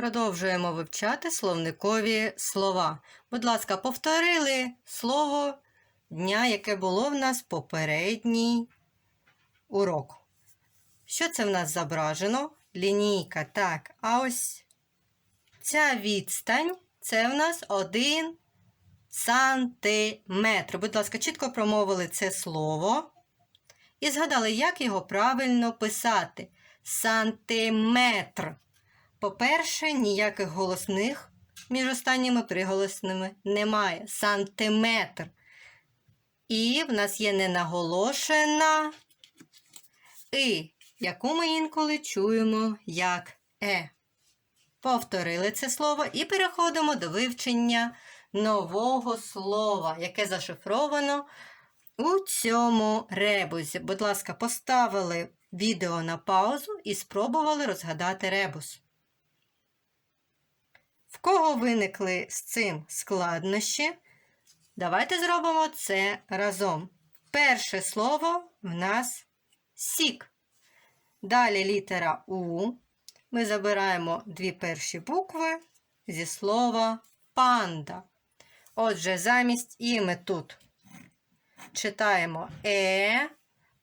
Продовжуємо вивчати словникові слова. Будь ласка, повторили слово дня, яке було в нас попередній урок. Що це в нас зображено? Лінійка. Так, а ось ця відстань це в нас один сантиметр. Будь ласка, чітко промовили це слово і згадали, як його правильно писати. Сантиметр. По-перше, ніяких голосних між останніми приголосними немає. Сантиметр. І в нас є ненаголошена и, яку ми інколи чуємо як е. Повторили це слово і переходимо до вивчення нового слова, яке зашифровано у цьому ребусі. Будь ласка, поставили відео на паузу і спробували розгадати ребус. В кого виникли з цим складнощі? Давайте зробимо це разом. Перше слово в нас сік. Далі літера У. Ми забираємо дві перші букви зі слова панда. Отже, замість і ми тут читаємо Е,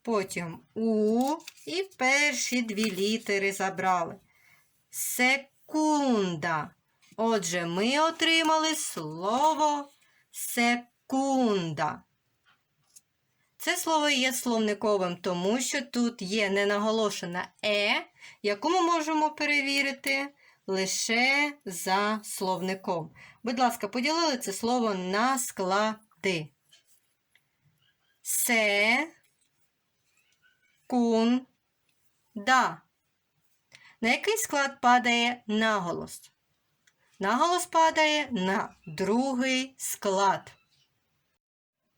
потім У і перші дві літери забрали. Секунда. Отже, ми отримали слово секунда. Це слово є словниковим, тому що тут є ненаголошена е, яку ми можемо перевірити лише за словником. Будь ласка, поділили це слово на склади. Се, кун, да. На який склад падає наголос? Наголос падає на другий склад.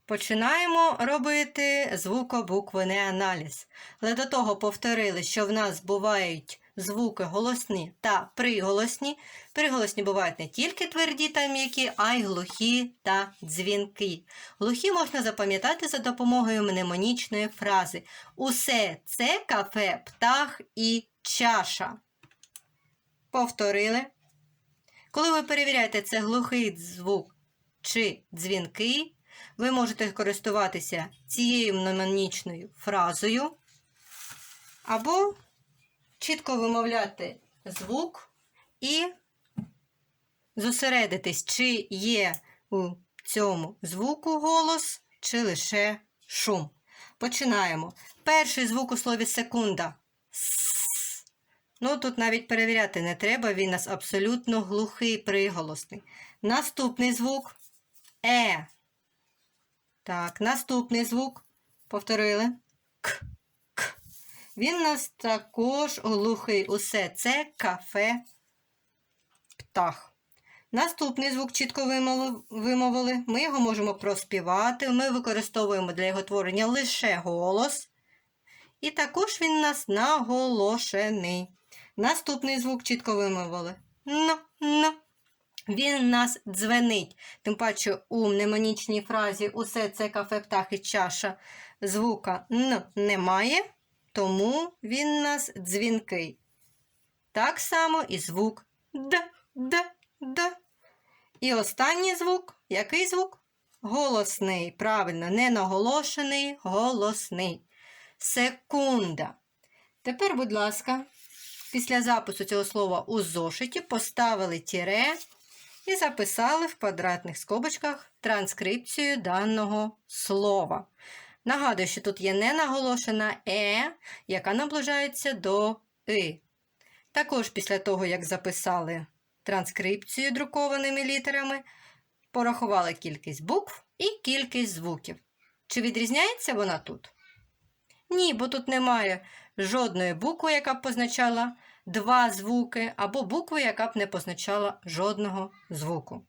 Починаємо робити звукобуквений аналіз. Але до того повторили, що в нас бувають звуки голосні та приголосні. Приголосні бувають не тільки тверді та м'які, а й глухі та дзвінки. Глухі можна запам'ятати за допомогою мнемонічної фрази Усе це кафе, птах і чаша. Повторили. Коли ви перевіряєте, це глухий звук чи дзвінки, ви можете користуватися цією мнемонічною фразою, або чітко вимовляти звук і зосередитись, чи є у цьому звуку голос, чи лише шум. Починаємо. Перший звук у слові секунда. С. Ну, тут навіть перевіряти не треба, він у нас абсолютно глухий приголосний. Наступний звук Е. Так, наступний звук. Повторили. К. К. Він у нас також глухий. Усе це кафе птах. Наступний звук чітко вимовили. Ми його можемо проспівати. Ми використовуємо для його творення лише голос. І також він у нас наголошений. Наступний звук чітко вимовили. Но, но. Він нас дзвенить. Тим паче у мнемонічній фразі усе це кафе, птах і чаша звука Н немає, тому він нас дзвінкий. Так само і звук Д, Д, Д. І останній звук. Який звук? Голосний. Правильно, не наголошений, голосний. Секунда. Тепер, будь ласка, після запису цього слова у зошиті поставили тіре і записали в квадратних скобочках транскрипцію даного слова. Нагадую, що тут є ненаголошена е, яка наближається до и. Також після того, як записали транскрипцію друкованими літерами, порахували кількість букв і кількість звуків. Чи відрізняється вона тут? Ні, бо тут немає жодної букви, яка б позначала два звуки, або букви, яка б не позначала жодного звуку.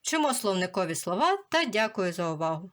Вчимо словникові слова та дякую за увагу!